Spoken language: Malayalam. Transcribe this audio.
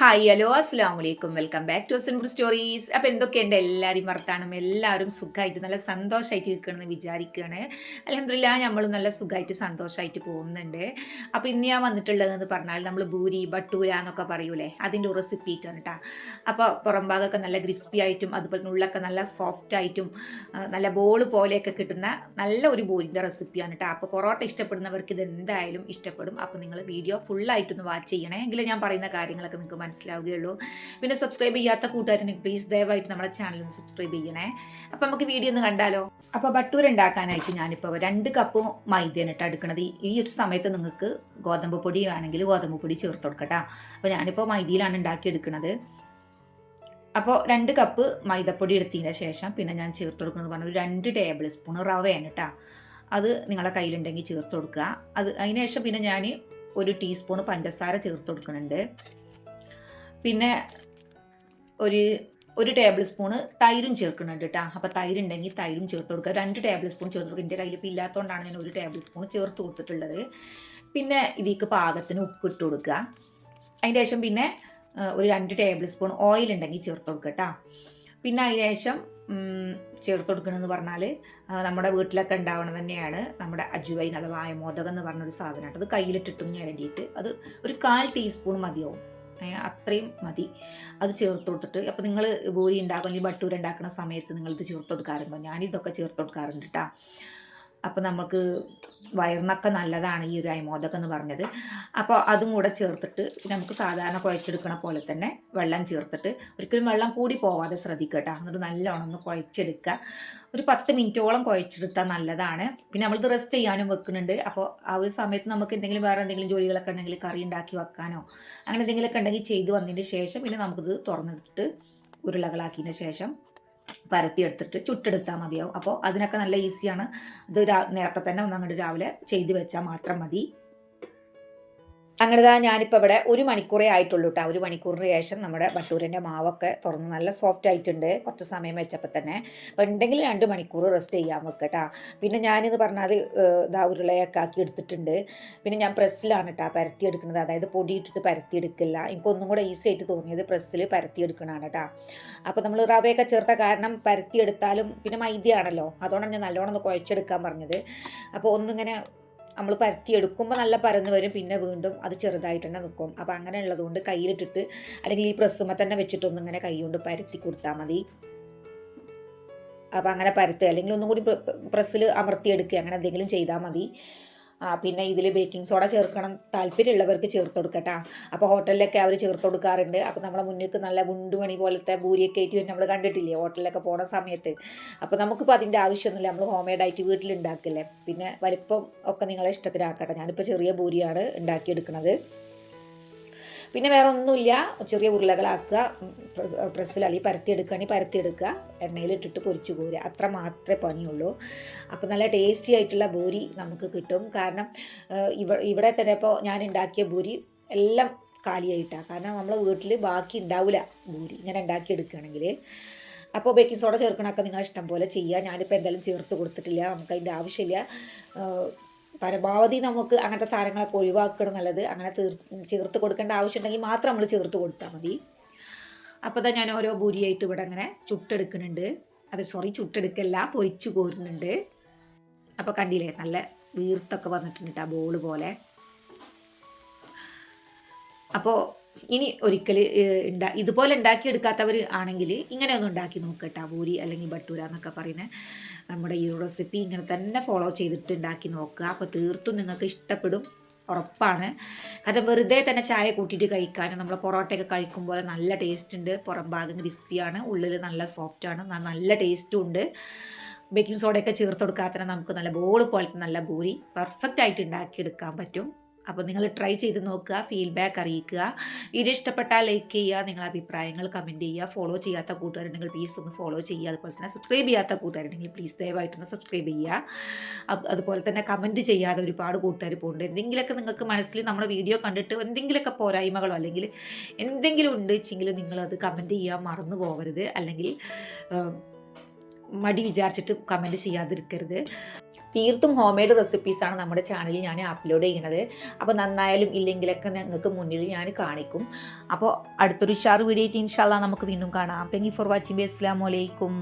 ഹായ് ഹലോ അസ്സാം വലൈക്കും welcome back to simple stories അപ്പോൾ എന്തൊക്കെയുണ്ട് എല്ലാവരും വർത്താനം എല്ലാവരും സുഖമായിട്ട് നല്ല സന്തോഷമായിട്ട് ഇരിക്കണമെന്ന് വിചാരിക്കുകയാണ് അലഹമില്ല നമ്മൾ നല്ല സുഖമായിട്ട് സന്തോഷമായിട്ട് പോകുന്നുണ്ട്. അപ്പോൾ ഇന്ന് ഞാൻ വന്നിട്ടുള്ളതെന്ന് പറഞ്ഞാൽ നമ്മൾ ഭൂരി ബട്ടൂര എന്നൊക്കെ പറയൂലേ? അതിന്റെ റെസിപ്പി ആണ് കേട്ടോ അപ്പോൾ പുറം ഭാഗമൊക്കെ നല്ല ക്രിസ്പി ആയിട്ടും അതുപോലെ ഉള്ളൊക്കെ നല്ല സോഫ്റ്റ് ആയിട്ടും നല്ല ബോൾ പോലെയൊക്കെ കിട്ടുന്ന നല്ല ഒരു ബൂരിന്റെ റെസിപ്പിയാണ് കേട്ടോ അപ്പോൾ പൊറോട്ട ഇഷ്ടപ്പെടുന്നവർക്ക് ഇത് എന്തായാലും ഇഷ്ടപ്പെടും അപ്പോൾ നിങ്ങൾ വീഡിയോ ഫുള്ളായിട്ടൊന്ന് വാച്ച് ചെയ്യണേ. എങ്കിലും ഞാൻ പറയുന്ന കാര്യങ്ങളൊക്കെ നിങ്ങൾക്ക് മനസ്സിലാവുകയുള്ളൂ. പിന്നെ സബ്സ്ക്രൈബ് ചെയ്യാത്ത കൂട്ടുകാരന് പ്ലീസ് ദയവായിട്ട് നമ്മുടെ ചാനൽ ഒന്ന് സബ്സ്ക്രൈബ് ചെയ്യണേ. അപ്പം നമുക്ക് വീഡിയോ ഒന്ന് കണ്ടാലോ? അപ്പോൾ ബട്ടൂർ ഉണ്ടാക്കാനായിട്ട് ഞാനിപ്പോൾ രണ്ട് കപ്പ് മൈദയാണ് കേട്ടോ എടുക്കണത് ഈ- ഒരു സമയത്ത് നിങ്ങൾക്ക് ഗോതമ്പ് പൊടി വേണമെങ്കിൽ ഗോതമ്പ് പൊടി ചേർത്ത് കൊടുക്കട്ടോ. അപ്പോൾ ഞാനിപ്പോൾ മൈദയിലാണ് ഉണ്ടാക്കിയെടുക്കുന്നത് അപ്പോൾ രണ്ട് കപ്പ് മൈദപ്പൊടി എടുത്തതിന് ശേഷം പിന്നെ ഞാൻ ചേർത്ത് കൊടുക്കുന്നത് പറഞ്ഞാൽ ഒരു രണ്ട് ടേബിൾ സ്പൂൺ റവയാണ് കേട്ടോ അത് നിങ്ങളെ കയ്യിലുണ്ടെങ്കിൽ ചേർത്ത് കൊടുക്കുക. അത് അതിന് ശേഷം പിന്നെ ഞാൻ ഒരു ടീസ്പൂൺ പഞ്ചസാര ചേർത്ത് കൊടുക്കുന്നുണ്ട്. പിന്നെ ഒരു ഒരു ടേബിൾ സ്പൂണ് തൈരും ചേർക്കുന്നുണ്ട് കേട്ടോ അപ്പോൾ തൈര് ഉണ്ടെങ്കിൽ തൈരും ചേർത്ത് കൊടുക്കുക. രണ്ട് ടേബിൾ സ്പൂൺ ചേർത്ത് കൊടുക്കുക. എന്റെ കയ്യിൽ ഇപ്പോൾ ഇല്ലാത്തതുകൊണ്ടാണ് ഞാൻ ഒരു ടേബിൾ സ്പൂൺ ചേർത്ത് കൊടുത്തിട്ടുള്ളത്. പിന്നെ ഇതിലേക്ക് പാകത്തിന് ഉപ്പ് ഇട്ട് കൊടുക്കുക. അതിന്റെ ശേഷം പിന്നെ ഒരു രണ്ട് ടേബിൾ സ്പൂൺ ഓയിൽ ഉണ്ടെങ്കിൽ ചേർത്ത് കൊടുക്കുക കേട്ടോ പിന്നെ അതിന് ശേഷം ചേർത്ത് കൊടുക്കണമെന്ന് പറഞ്ഞാൽ നമ്മുടെ വീട്ടിലൊക്കെ ഉണ്ടാവണം തന്നെയാണ് നമ്മുടെ അജുവൈൻ അഥവാ ആയമോദകം എന്ന് പറഞ്ഞൊരു സാധനമായിട്ട് അത് കയ്യിലിട്ടിട്ടും ഞരണ്ടിയിട്ട് അത് ഒരു കാൽ ടീസ്പൂൺ മതിയാവും. അത്രയും മതി. അത് ചേർത്ത് കൊടുത്തിട്ട് അപ്പോൾ നിങ്ങൾ ബോരി ഉണ്ടാക്കും അല്ലെങ്കിൽ ബട്ടൂര ഉണ്ടാക്കുന്ന സമയത്ത് നിങ്ങളിത് ചേർത്ത് കൊടുക്കാറുണ്ടോ? ഞാനിതൊക്കെ ചേർത്ത് കൊടുക്കാറുണ്ട് കേട്ടോ അപ്പോൾ നമുക്ക് വയറിനൊക്കെ നല്ലതാണ് ഈ ഒരു അയമോദകം എന്ന് പറഞ്ഞത്. അപ്പോൾ അതും കൂടെ ചേർത്തിട്ട് നമുക്ക് സാധാരണ കുഴച്ചെടുക്കണ പോലെ തന്നെ വെള്ളം ചേർത്തിട്ട് ഒരിക്കലും വെള്ളം കൂടി പോവാതെ ശ്രദ്ധിക്കുക കേട്ടോ. എന്നിട്ട് നല്ലോണം ഒന്ന് കുഴച്ചെടുക്കുക. ഒരു പത്ത് മിനിറ്റോളം കുഴച്ചെടുത്താൽ നല്ലതാണ്. പിന്നെ നമ്മളിത് റെസ്റ്റ് ചെയ്യാനും വെക്കുന്നുണ്ട്. അപ്പോൾ ആ ഒരു സമയത്ത് നമുക്ക് എന്തെങ്കിലും വേറെ എന്തെങ്കിലും ജോലികളൊക്കെ ഉണ്ടെങ്കിൽ കറി ഉണ്ടാക്കി വെക്കാനോ അങ്ങനെ എന്തെങ്കിലുമൊക്കെ ഉണ്ടെങ്കിൽ ചെയ്ത് വന്നതിന് ശേഷം പിന്നെ നമുക്കിത് തുറന്നെടുത്തിട്ട് ഉരുളകളാക്കിയതിന് ശേഷം പരത്തിയെടുത്തിട്ട് ചുട്ടെടുത്താൽ മതിയാവും. അപ്പോൾ അതിനൊക്കെ നല്ല ഈസിയാണ് ഇത് നേരത്തെ തന്നെ ഒന്ന് അങ്ങോട്ട് രാവിലെ ചെയ്ത് വെച്ചാൽ മാത്രം മതി. അങ്ങനെ താ ഞാനിപ്പോൾ ഇവിടെ ഒരു മണിക്കൂറേ ആയിട്ടുള്ളൂ കേട്ടോ ഒരു മണിക്കൂറിന് ശേഷം നമ്മുടെ ബട്ടൂരിന്റെ മാവൊക്കെ തുറന്ന് നല്ല സോഫ്റ്റ് ആയിട്ടുണ്ട്. കുറച്ച് സമയം വെച്ചപ്പോൾ തന്നെ. അപ്പോൾ ഉണ്ടെങ്കിൽ രണ്ട് മണിക്കൂർ റെസ്റ്റ് ചെയ്യാൻ വെക്കട്ടാ പിന്നെ ഞാനിത് പറഞ്ഞാൽ ഇതാ ഉരുളയൊക്കെ ആക്കി എടുത്തിട്ടുണ്ട്. പിന്നെ ഞാൻ പ്രസ്സിലാണ് കേട്ടോ പരത്തി എടുക്കുന്നത്. അതായത് പൊടി ഇട്ടിട്ട് പരത്തിയെടുക്കില്ല എനിക്കൊന്നും കൂടെ ഈസി ആയിട്ട് തോന്നിയത് പ്രസ്സിൽ പരത്തി എടുക്കണതാണ് കേട്ടോ അപ്പോൾ നമ്മൾ റവയൊക്കെ ചേർത്ത കാരണം പരത്തി എടുത്താലും പിന്നെ മൈദയാണല്ലോ. അതുകൊണ്ടാണ് ഞാൻ നല്ലോണം ഒന്ന് കുഴച്ചെടുക്കാൻ പറഞ്ഞത്. അപ്പോൾ ഒന്നിങ്ങനെ നമ്മൾ പരത്തി എടുക്കുമ്പോൾ നല്ല പരന്ന് വരും പിന്നെ വീണ്ടും അത് ചെറുതായിട്ട് തന്നെ നിൽക്കും. അപ്പോൾ അങ്ങനെ ഉള്ളതുകൊണ്ട് കയ്യിലിട്ടിട്ട് അല്ലെങ്കിൽ ഈ പ്രസ്സുമ്മ തന്നെ വെച്ചിട്ടൊന്നും ഇങ്ങനെ കൈ കൊണ്ട് പരത്തി കൊടുത്താൽ മതി. അപ്പോൾ അങ്ങനെ പരത്തുക. അല്ലെങ്കിൽ ഒന്നും കൂടി പ്രസ്സിൽ അമർത്തിയെടുക്കുക. അങ്ങനെ എന്തെങ്കിലും ചെയ്താൽ മതി. പിന്നെ ഇതിൽ ബേക്കിംഗ് സോഡ ചേർക്കണം. താല്പര്യമുള്ളവർക്ക് ചേർത്ത് കൊടുക്കട്ടാ. അപ്പോൾ ഹോട്ടലിലൊക്കെ അവർ ചേർത്ത് കൊടുക്കാറുണ്ട്. അപ്പോൾ നമ്മളെ മുന്നിലേക്ക് നല്ല ഗുണ്ടുമണി പോലത്തെ ഭൂരിയൊക്കെ ആയിട്ട് നമ്മൾ കണ്ടിട്ടില്ലേ ഹോട്ടലിലൊക്കെ പോണ സമയത്ത്. അപ്പോൾ നമുക്കിപ്പോൾ അതിന്റെ ആവശ്യമൊന്നുമില്ല. നമ്മൾ ഹോം മെയ്ഡായിട്ട് വീട്ടിലുണ്ടാക്കില്ലേ പിന്നെ വലിപ്പം ഒക്കെ നിങ്ങളെ ഇഷ്ടത്തിനാക്കട്ടെ. ഞാനിപ്പോൾ ചെറിയ ഭൂരിയാണ് ഉണ്ടാക്കിയെടുക്കുന്നത് പിന്നെ വേറെ ഒന്നുമില്ല. ചെറിയ ഉരുളകളാക്കുക പ്രസ്സിൽ പരത്തിയെടുക്കുകയാണെങ്കിൽ പരത്തിയെടുക്കുക. എണ്ണയിലിട്ടിട്ട് പൊരിച്ചു പോരുക അത്ര മാത്രമേ പണിയുള്ളൂ. അപ്പോൾ നല്ല ടേസ്റ്റി ആയിട്ടുള്ള ബൂരി നമുക്ക് കിട്ടും. കാരണം ഇവ ഇവിടെ തന്നെ ഇപ്പോൾ ഞാൻ ഉണ്ടാക്കിയ ബൂരി എല്ലാം കാലിയായിട്ടാണ് കാരണം നമ്മൾ വീട്ടിൽ ബാക്കി ഉണ്ടാവില്ല ബൂരി. ഇങ്ങനെ ഉണ്ടാക്കിയെടുക്കുകയാണെങ്കിൽ അപ്പോൾ ബേക്കിംഗ് സോഡ ചേർക്കണമൊക്കെ നിങ്ങളെ ഇഷ്ടം പോലെ ചെയ്യുക ഞാനിപ്പോൾ എന്തായാലും ചേർത്ത് കൊടുത്തിട്ടില്ല. നമുക്ക് അതിന്റെ ആവശ്യമില്ല. പരമാവധി നമുക്ക് അങ്ങനത്തെ സാധനങ്ങളൊക്കെ ഒഴിവാക്കണം നല്ലത് അങ്ങനെ തീർ ചേർത്ത് കൊടുക്കേണ്ട ആവശ്യമുണ്ടെങ്കിൽ മാത്രം നമ്മൾ ചേർത്ത് കൊടുത്താൽ മതി. അപ്പോൾ തന്നെ ഞാൻ ഓരോ ബൂരിയായിട്ട് ഇവിടെ അങ്ങനെ ചുട്ടെടുക്കുന്നുണ്ട്. അത് സോറി ചുട്ടെടുക്കല്ല പൊരിച്ചു കോരുന്നുണ്ട്. അപ്പോൾ കണ്ടില്ലേ നല്ല വീർത്തൊക്കെ വന്നിട്ടുണ്ട് ആ ബോൾ പോലെ. അപ്പോൾ ഇനി ഒരിക്കൽ ഉണ്ടാ ഇതുപോലെ ഉണ്ടാക്കിയെടുക്കാത്തവർ ആണെങ്കിൽ ഇങ്ങനെ ഒന്ന് ഉണ്ടാക്കി നോക്കട്ടെ. പൂരി അല്ലെങ്കിൽ ബട്ടൂര എന്നൊക്കെ പറയുന്നത് നമ്മുടെ ഈ റെസിപ്പി ഇങ്ങനെ തന്നെ ഫോളോ ചെയ്തിട്ട് ഉണ്ടാക്കി നോക്കുക. അപ്പോൾ തീർത്തും നിങ്ങൾക്ക് ഇഷ്ടപ്പെടും. ഉറപ്പാണ്. കാരണം വെറുതെ തന്നെ ചായ കൂട്ടിയിട്ട് കഴിക്കാൻ നമ്മൾ പൊറോട്ടയൊക്കെ കഴിക്കുമ്പോൾ നല്ല ടേസ്റ്റ് ഉണ്ട് പുറം ഭാഗം ക്രിസ്പിയാണ് ഉള്ളിൽ നല്ല സോഫ്റ്റാണ് നല്ല ടേസ്റ്റും ഉണ്ട്. ബേക്കിംഗ് സോഡയൊക്കെ ചേർത്ത് കൊടുക്കാത്തന്നെ നമുക്ക് നല്ല ബോൾ പോലത്തെ നല്ല പൂരി പെർഫെക്റ്റ് ആയിട്ട് ഉണ്ടാക്കിയെടുക്കാൻ പറ്റും. അപ്പോൾ നിങ്ങൾ ട്രൈ ചെയ്ത് നോക്കുക ഫീഡ്ബാക്ക് അറിയിക്കുക. വീഡിയോ ഇഷ്ടപ്പെട്ടാൽ ലൈക്ക് ചെയ്യുക നിങ്ങളുടെ അഭിപ്രായങ്ങൾ കമന്റ് ചെയ്യുക ഫോളോ ചെയ്യാത്ത കൂട്ടുകാരുണ്ടെങ്കിൽ പ്ലീസ് ഒന്ന് ഫോളോ ചെയ്യുക. അതുപോലെ തന്നെ സബ്സ്ക്രൈബ് ചെയ്യാത്ത കൂട്ടുകാരുണ്ടെങ്കിൽ പ്ലീസ് ദയവായിട്ടൊന്ന് സബ്സ്ക്രൈബ് ചെയ്യുക. അതുപോലെ തന്നെ കമന്റ് ചെയ്യാതെ ഒരുപാട് കൂട്ടുകാർ പോകുന്നുണ്ട് എന്തെങ്കിലുമൊക്കെ നിങ്ങൾക്ക് മനസ്സിൽ നമ്മുടെ വീഡിയോ കണ്ടിട്ട് എന്തെങ്കിലുമൊക്കെ പോരായ്മകളോ അല്ലെങ്കിൽ എന്തെങ്കിലും ഉണ്ട് വെച്ചെങ്കിൽ നിങ്ങളത് കമന്റ് ചെയ്യാൻ മറന്നു പോകരുത്. അല്ലെങ്കിൽ മടി വിചാരിച്ചിട്ട് കമന്റ് ചെയ്യാതിരിക്കരുത്. തീർത്തും ഹോം മെയ്ഡ് റെസിപ്പീസാണ് നമ്മുടെ ചാനലിൽ ഞാൻ അപ്ലോഡ് ചെയ്യണത്. അപ്പോൾ നന്നായാലും ഇല്ലെങ്കിലൊക്കെ ഞങ്ങൾക്ക് മുന്നിൽ ഞാൻ കാണിക്കും. അപ്പോൾ അടുത്തൊരു ഷാർ വീഡിയോ ആയിട്ട് ഇൻഷാല്ല നമുക്ക് വീണ്ടും കാണാം. താങ്ക് യു ഫോർ വാച്ചിങ് അസ്സാം വലൈക്കും